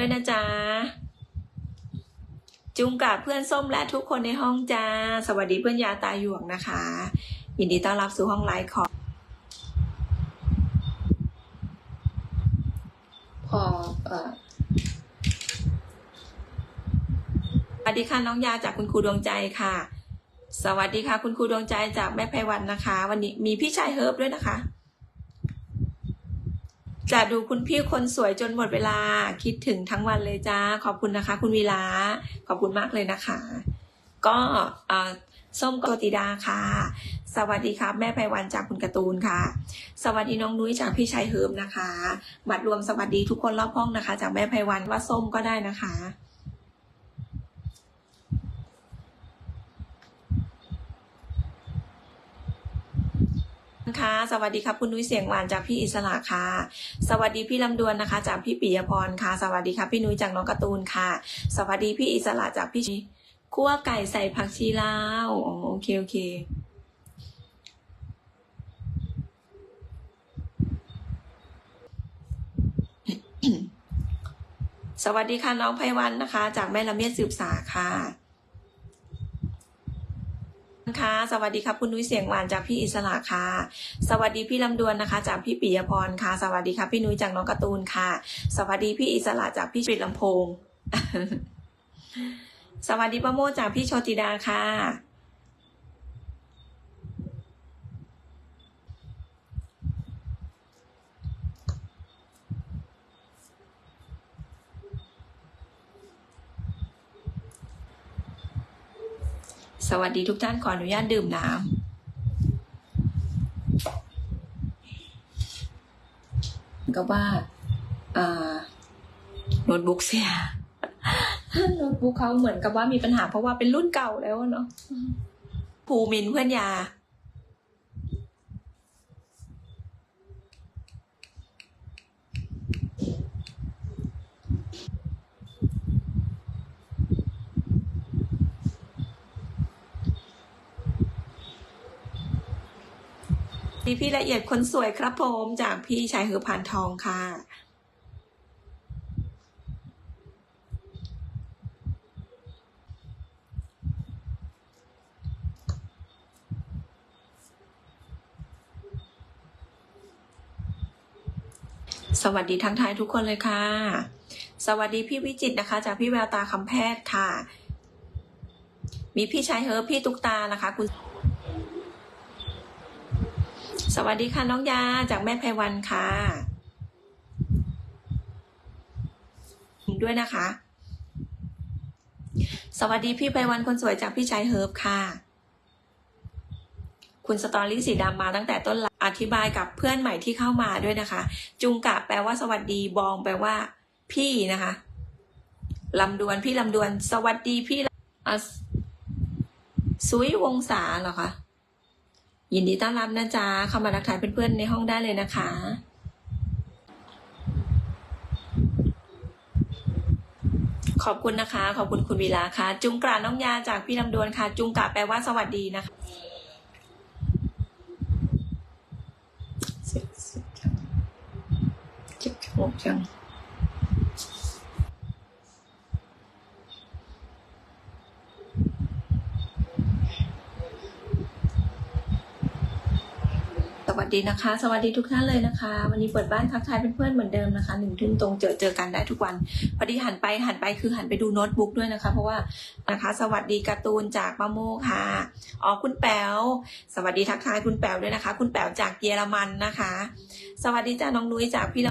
ด้วยนะจ๊ะ จุงกับเพื่อนส้มและทุกคนในห้องจ้า สวัสดีเพื่อนยาตาหยวกนะคะ ยินดีต้อนรับสู่ห้องไลฟ์ของพอเออสวัสดีค่ะน้องยาจากคุณครูดวงใจค่ะ สวัสดีค่ะ คุณครูดวงใจจากแม่ไพวันนะคะ วันนี้มีพี่ชายเฮิร์บด้วยนะคะ จะดูคุณพี่คนสวยจนหมดเวลาคิดถึงทั้งวันเลยจ้า ขอบคุณนะคะ คุณวีลาขอบคุณมากเลยนะคะ ก็ส้มโกติดาค่ะ สวัสดีครับ แม่ไพวันจากคุณการ์ตูนค่ะ สวัสดีน้องนุ้ยจากพี่ชายเฮิร์มนะคะ บัตรรวมสวัสดีทุกคนรอบห้องนะคะ จากแม่ไพวันว่าส้มก็ได้นะคะ ค่ะสวัสดีครับคุณนุ้ยเสียงหวานจากพี่อิสระค่ะ สวัสดีพี่ลำดวนนะคะ จากพี่ปิยพรค่ะ สวัสดีครับพี่นุ้ยจากน้องการ์ตูนค่ะ สวัสดีพี่อิสระจากพี่คั่วไก่ใส่ผักชีลาวอ๋อโอเคโอเคสวัสดีค่ะน้องไพวันนะคะ จากแม่ละเมียดสืบสาค่ะ ค่ะ สวัสดีครับคุณนุ้ยเสียงหวานจากพี่อิสระค่ะ สวัสดีพี่ลำดวนนะคะ จากพี่ปิยพรค่ะ สวัสดีครับพี่นุ้ยจากน้องการ์ตูนค่ะ สวัสดีพี่อิสระจากพี่ปิดลำโพง สวัสดีป้าโมจากพี่โชติดาค่ะ สวัสดีทุกท่านขออนุญาตดื่มน้ำก็ว่าอ่าโน้ตบุ๊กเสียโน้ตบุ๊กเขาเหมือนกับว่ามีปัญหาเพราะว่าเป็นรุ่นเก่าแล้วเนาะภูมินเพื่อนยา พี่พี่ละเอียดคนสวยครับผมจากพี่ชายหือผ่านทองค่ะ สวัสดีทั้งทายทุกคนเลยค่ะ สวัสดีพี่วิจิตนะคะ จากพี่แววตาคำแพทย์ค่ะ มีพี่ชายเฮิร์บพี่ตุ๊กตานะคะคุณ วัสดีค่ะน้องยาจากแม่ไพวันค่ะด้วยนะคะ สวัสดีพี่ไพวันคนสวยจากพี่ชายเฮิร์บค่ะ คุณสตอรี่สีดำมาตั้งแต่ต้นไลฟ์อธิบายกับเพื่อนใหม่ที่เข้ามาด้วยนะคะ จุงกะแปลว่าสวัสดีบองแปลว่า พี่นะคะลำดวนพี่ลำดวน สวัสดีพี่อะซุยวงศาเหรอคะ ยินดีต้อนรับนะจ๊ะ เข้ามาทักทายเพื่อนๆในห้องได้เลยนะคะ ขอบคุณนะคะ ขอบคุณคุณวีลาค่ะ จุงกราน้องยาจากพี่ลำดวนค่ะ จุงกะแปลว่าสวัสดีนะคะเจ็บเจ็บจังเจ็บจมูกจัง วัสดีนะคะ สวัสดีทุกท่านเลยนะคะ วันนี้เปิดบ้านทักทายเพื่อนๆเหมือนเดิมนะคะหนึ่งทุ่มตรงเจอเจอกันได้ทุกวันพอดีหันไปหันไปคือหันไปดูโน้ตบุ๊กด้วยนะคะ เพราะว่านะคะ สวัสดีการ์ตูนจากมะโมค่ะอ๋อคุณแป๋วสวัสดีทักทายคุณแป๋วด้วยนะคะ คุณแป๋วจากเยอรมันนะคะ สวัสดีจ้าน้องนุ้ยจากพี่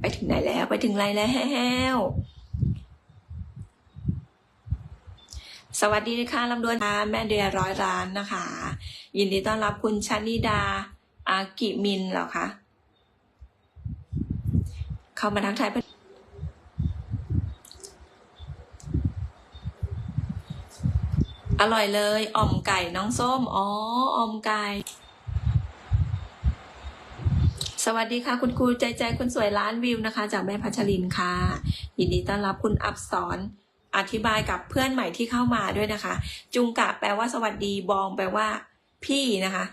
ไปถึงไหนแล้วไปถึงไรแล้ว สวัสดีค่ะลำดวนค่ะแม่เดียร้อยร้านนะคะ ยินดีต้อนรับคุณชนิดาอากิมินเหรอคะเข้ามาทักทายเพื่อนอร่อยเลยอ่อมไก่น้องส้ม อ๋ออ่อมไก่ สวัสดีค่ะ คุณครูใจใจคนสวยล้านวิวนะคะ จากแม่พัชรินค่ะ ยินดีต้อนรับคุณอับสอน อธิบายกับเพื่อนใหม่ที่เข้ามาด้วยนะคะ จุงกะแปลว่าสวัสดีบองแปลว่า พี่นะคะ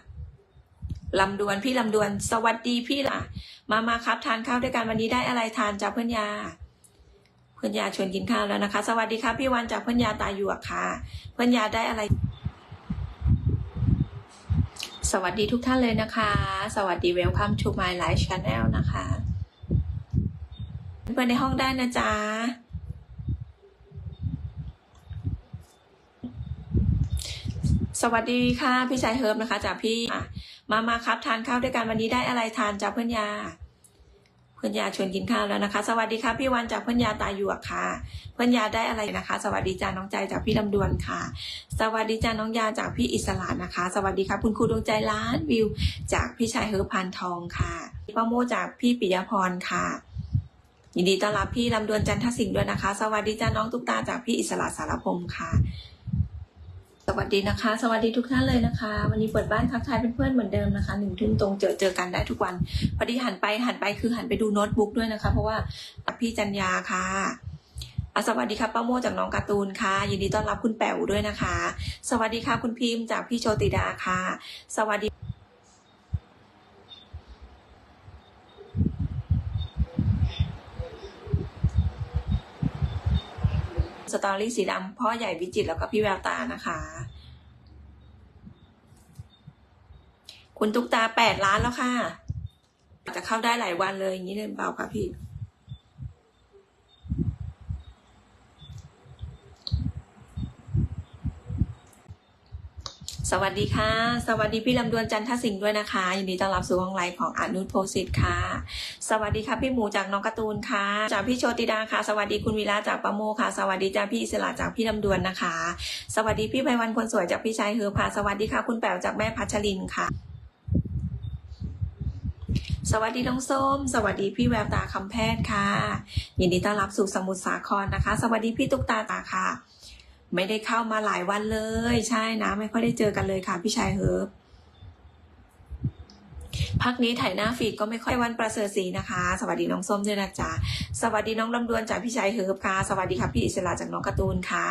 ลำดวนพี่ลำดวนสวัสดีพี่ล่ะ มามาครับทานข้าวด้วยกันวันนี้ได้อะไรทานจากเพื่อนยา เพื่อนยาชวนกินข้าวแล้วนะคะ สวัสดีครับพี่วันจากเพื่อนยาตาหยวกค่ะ เพื่อนยาได้อะไร สวัสดีทุกท่านเลยนะคะ สวัสดี Welcome to my live channel นะคะ เพื่อนในห้องได้นะจ๊ะ สวัสดีค่ะ พี่ชายเฮิร์บนะคะ จากพี่มามาครับทานข้าวด้วยกันวันนี้ได้อะไรทานจากเพื่อนยา เพื่อนยาชวนกินข้าวแล้วนะคะ สวัสดีค่ะพี่วันจากเพื่อนยาตาหยวกค่ะ เพื่อนยาได้อะไรนะคะ สวัสดีจ้าน้องใจจากพี่ลำดวนค่ะ สวัสดีจ้าน้องยาจากพี่อิสระนะคะ สวัสดีครับคุณครูดวงใจล้านวิว จากพี่ชายเฮิร์บพานทองค่ะป้าโมจากพี่ปิยพรค่ะยินดีต้อนรับพี่ลำดวนจันทสิงห์ด้วยนะคะ สวัสดีจ้าน้องตุ๊กตาจากพี่อิสระสารพงศ์ค่ะ สวัสดีนะคะ สวัสดีทุกท่านเลยนะคะ วันนี้เปิดบ้านทักทายเพื่อนๆเหมือนเดิมนะคะหนึ่งทุ่มตรงเจอเจอกันได้ทุกวันพอดีหันไปหันไปคือหันไปดูโน้ตบุ๊กด้วยนะคะ เพราะว่าพี่จันยาค่ะอะสวัสดีครับป้าโมจากน้องการ์ตูนค่ะ ยินดีต้อนรับคุณแป๋วด้วยนะคะ สวัสดีค่ะคุณพิมพ์จากพี่โชติดาค่ะ สวัสดี สตอรี่สีดำพ่อใหญ่วิจิตแล้วก็พี่แววตานะคะ คุณตุ๊กตาแปดล้านแล้วค่ะจจะเข้าได้หลายวันเลยอย่างนี้เลยเปล่าคะพี่ สวัสดีค่ะ สวัสดีพี่ลำดวนจันทสิงห์ด้วยนะคะยินดีต้อนรับสู่ห้องไลฟ์ของอนุชโพสิตค่ะ สวัสดีค่ะพี่หมูจากน้องการ์ตูนค่ะ จากพี่โชติดาค่ะ สวัสดีคุณวิลาจากประโมค่ะ สวัสดีจ้าพี่อิสระจากพี่ลำดวนนะคะ สวัสดีพี่ไพวันคนสวยจากพี่ชายเฮอค่ะ สวัสดีค่ะคุณแป๋วจากแม่พัชรินค่ะ สวัสดีน้องส้ม สวัสดีพี่แววตาคำแพทย์ค่ะ ยินดีต้อนรับสู่สมุทรสาครนะคะ สวัสดีพี่ตุ๊กตาตาค่ะ ไม่ได้เข้ามาหลายวันเลย ใช่นะ ไม่ค่อยได้เจอกันเลยค่ะ พี่ชายเฮิร์บพักนี้ถ่ายหน้าฟีดก็ไม่ค่อยวันประเสริฐศรีนะคะ สวัสดีน้องส้มด้วยนะจ๊ะสวัสดีน้องลำดวนจากพี่ชายเฮิร์บค่ะ สวัสดีค่ะพี่อิสระจากน้องการ์ตูนค่ะ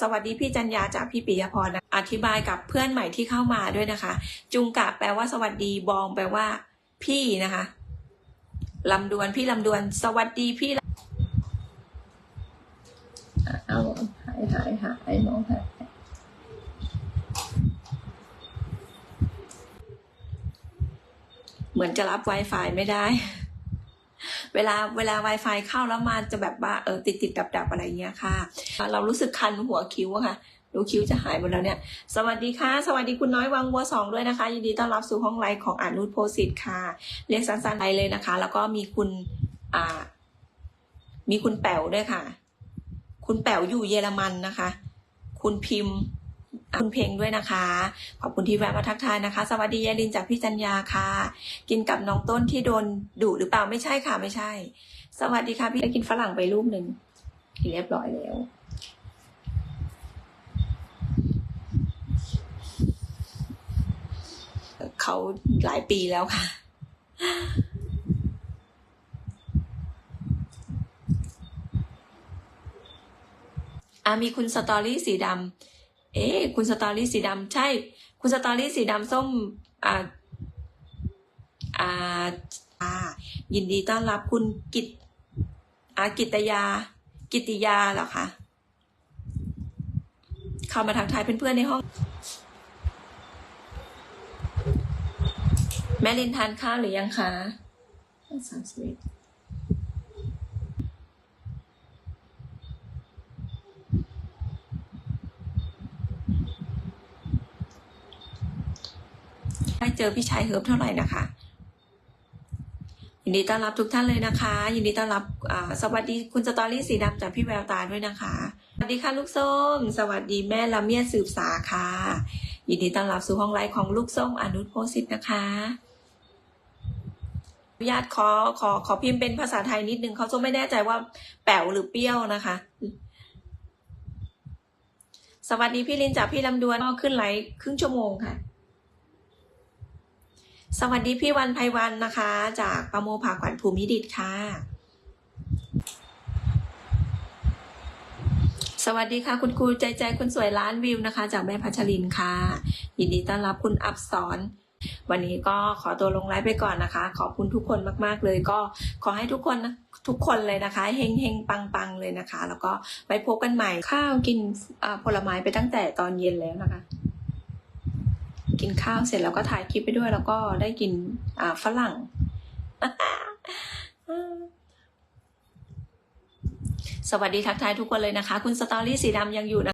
สวัสดีพี่จันยาจากพี่ปิยพรนะอธิบายกับเพื่อนใหม่ที่เข้ามาด้วยนะคะ จุงกะแปลว่าสวัสดีบองแปลว่า พี่นะคะลำดวนพี่ลำดวน สวัสดีพี่เอา หายหายหายน้องหายเหมือนจะรับ Wi-Fi ไม่ได้ เวลาเวลา Wi-Fi เข้าแล้วมันจะแบบว่าเออติดติดดับดับอะไรเงี้ยค่ะ เรารู้สึกคันหัวคิ้วอะค่ะดูคิ้วจะหายหมดแล้วเนี่ย สวัสดีค่ะ สวัสดีคุณน้อยวังวัวสองด้วยนะคะ ยินดีต้อนรับสู่ห้องไลฟ์ของอนุชโพสิตค่ะ เรียกสั้นๆไปเลยนะคะ แล้วก็มีคุณอ่ามีคุณแป๋วด้วยค่ะ คุณแป๋วอยู่เยอรมันนะคะ คุณพิมพ์ คุณเพลงด้วยนะคะ ขอบคุณที่แวะมาทักทายนะคะ สวัสดียายลินจากพี่จัญญาค่ะ กินกับน้องต้นที่โดนดุหรือเปล่าไม่ใช่ค่ะไม่ใช่ สวัสดีค่ะพี่ได้กินฝรั่งไปรูปหนึ่งเรียบร้อยแล้วเขาหลายปีแล้วค่ะ อะมีคุณสตอรี่สีดำเอ๊ะคุณสตอรี่สีดำใช่ คุณสตอรี่สีดำส้มอ่าอ่าอ่ายินดีต้อนรับคุณกิตอากิตยา กิติยาเหรอคะเข้ามาทักทายเพื่อนๆในห้อง แม่ลินทานข้าวหรือยังคะสามสิบ เจอพี่ชายเฮิร์บเท่าไหร่นะคะยินดีต้อนรับทุกท่านเลยนะคะ ยินดีต้อนรับสวัสดีคุณสตอรี่สีดำจากพี่แววตาด้วยนะคะ สวัสดีค่ะลูกส้ม สวัสดีแม่ละเมียดสืบสาค่ะ ยินดีต้อนรับสู่ห้องไลฟ์ของลูกส้มอนุชโพสิตนะคะอนุญาตขอขอขอพิมพ์เป็นภาษาไทยนิดนึงเขาจะไม่แน่ใจว่าแป๋วหรือเปรี้ยวนะคะ สวัสดีพี่ลินจากพี่ลำดวนก็ขึ้นไลฟ์ครึ่งชั่วโมงค่ะ สวัสดีพี่วันไพวันนะคะ จากประโมภาขวัญภูมิดิตค่ะ สวัสดีค่ะ คุณครูใจใจคุณสวยล้านวิวนะคะ จากแม่พัชรินค่ะ ยินดีต้อนรับคุณอับสอนวันนี้ก็ขอตัวลงไลฟ์ไปก่อนนะคะ ขอบคุณทุกคนมาก ๆ เลยก็ขอให้ทุกคนทุกคนเลยนะคะเฮงเฮงปังปังเลยนะคะ แล้วก็ไปพบกันใหม่ข้าวกินผลไม้ไปตั้งแต่ตอนเย็นแล้วนะคะ กินข้าวเสร็จแล้วก็ถ่ายคลิปไปด้วย แล้วก็ได้กินอ่าฝรั่งสวัสดีทักทายทุกคนเลยนะคะ คุณสตอรี่สีดำยังอยู่นะ